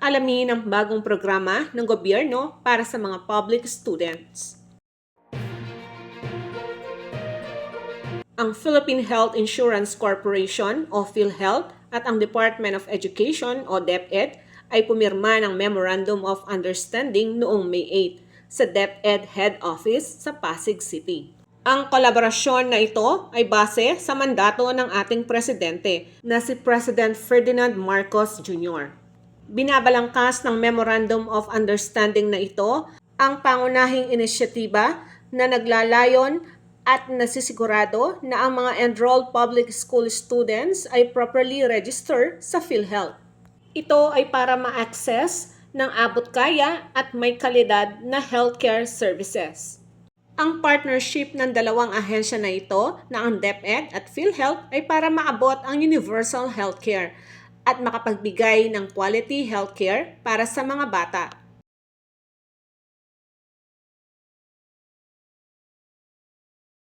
Alamin ang bagong programa ng gobyerno para sa mga public students. Ang Philippine Health Insurance Corporation o PhilHealth at ang Department of Education o DepEd ay pumirma ng Memorandum of Understanding noong May 8 sa DepEd Head Office sa Pasig City. Ang kolaborasyon na ito ay base sa mandato ng ating presidente na si President Ferdinand Marcos Jr. Binabalangkas ng Memorandum of Understanding na ito ang pangunahing inisyatiba na naglalayon at nasisigurado na ang mga enrolled public school students ay properly register sa PhilHealth. Ito ay para ma-access ng abot kaya at may kalidad na healthcare services. Ang partnership ng dalawang ahensya na ito na ang DepEd at PhilHealth ay para maabot ang universal healthcare at makapagbigay ng quality healthcare para sa mga bata.